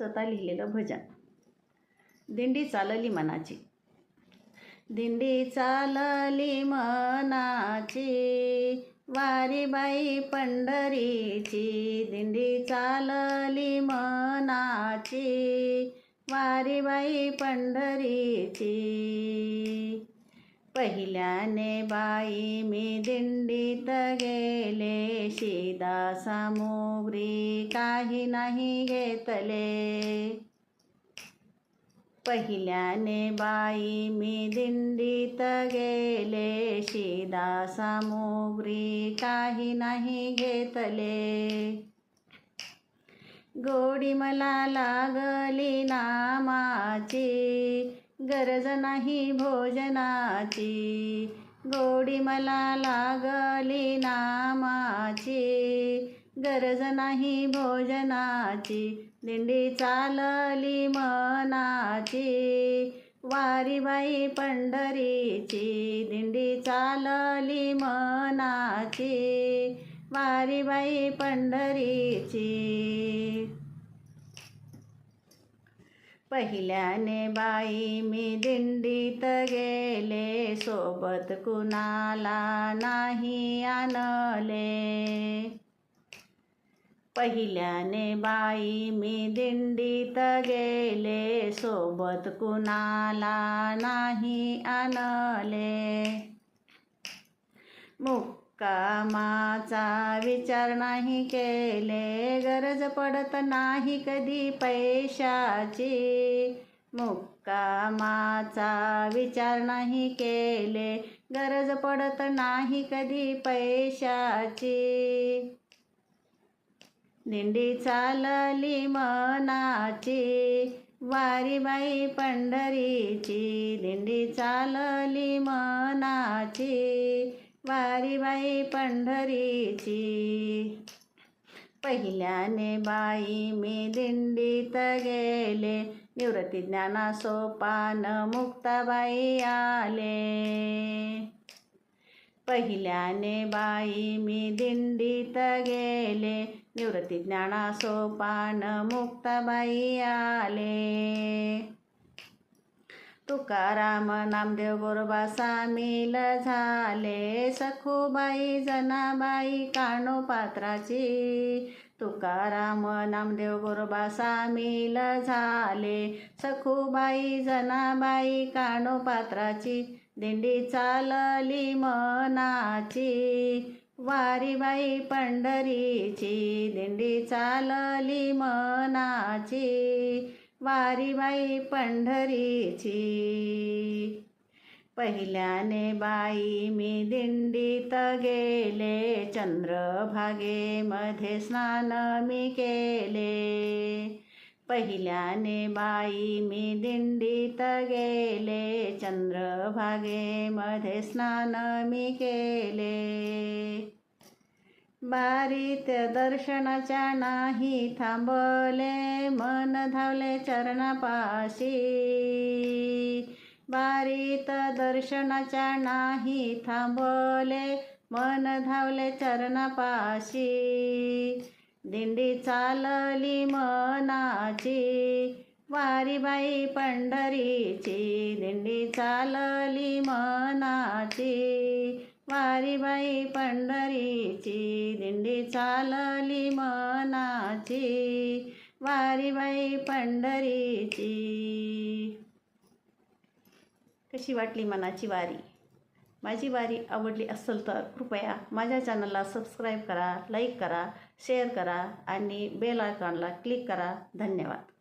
स्वतः लिहिलेलं भजन. दिंडी चालली मनाची. दिंडी चालली मनाची. वारी बाई पंढरीची. दिंडी चालली मनाची. वारी बाई पंढरीची. पहिल्याने बाई मी दिंडीत गेले शिदा सामुग्री काही नाही घेतले. पहिल्याने बाई मी दिंडीत गेले शिदा सामुग्री काही नाही घेतले. गोडी मला लागली नामाची. गरज नाही भोजनाची. गोडी मला लागली नामाची. गरज नाही भोजनाची. दिंडी चालली मनाची. वारीबाई पंढरीची. दिंडी चालली मनाची. वारीबाई पंढरीची. पहिल्याने बाई मी दिंडीत गेले सोबत कुणाला नाही आणले. पहिल्याने बाई मी दिंडीत गेले सोबत कुणाला नाही आणले. कामाचा विचार नाही केले गरज पडत नाही कधी पैशाची. मुक्कामाचा विचार नाही केले गरज पडत नाही कधी पैशाची. दिंडी चालली मनाची वारीबाई पंढरीची. दिंडी चालली मनाची वारीबाई पंढरीची. पहिल्याने बाई मी दिंडीत गेले. निवृत्ती ज्ञाना सोपान मुक्ताबाई आले. पहिल्याने बाई मी दिंडीत गेले. निवृत्ती ज्ञाना सोपान मुक्ताबाई आले. तुकाराम नामदेव गोरोबा सामील झाले सखूबाई जनाबाई कानो पात्राची. तुकाराम नामदेव गोरोबा सामील झाले सखूबाई जनाबाई कानो पात्राची. दिंडी चालली मनाची वारीबाई पंढरीची. दिंडी चालली मनाची. वारीबाई पंढरीची. पहिल्याने बाई मी दिंडीत गेले चंद्रभागेमध्ये स्नान मी केले. पहिल्याने बाई मी दिंडीत गेले चंद्रभागेमध्ये स्नान मी केले. बारीत दर्शनाच्या नाही थांबले मन धावले चरणापाशी. बारीत दर्शनाच्या नाही थांबले मन धावले चरणापाशी. दिंडी चालली मनाची वारीबाई पंढरीची. दिंडी चालली मनाची वारीबाई पंढरीची दिंडी चालली मनाची. वारीबाई पंढरीची. कशी वाटली मनाची वारी? माझी वारी आवडली असेल तर कृपया माझ्या चॅनलला सबस्क्राईब करा लाईक करा शेअर करा आणि बेल आयकॉनला क्लिक करा. धन्यवाद.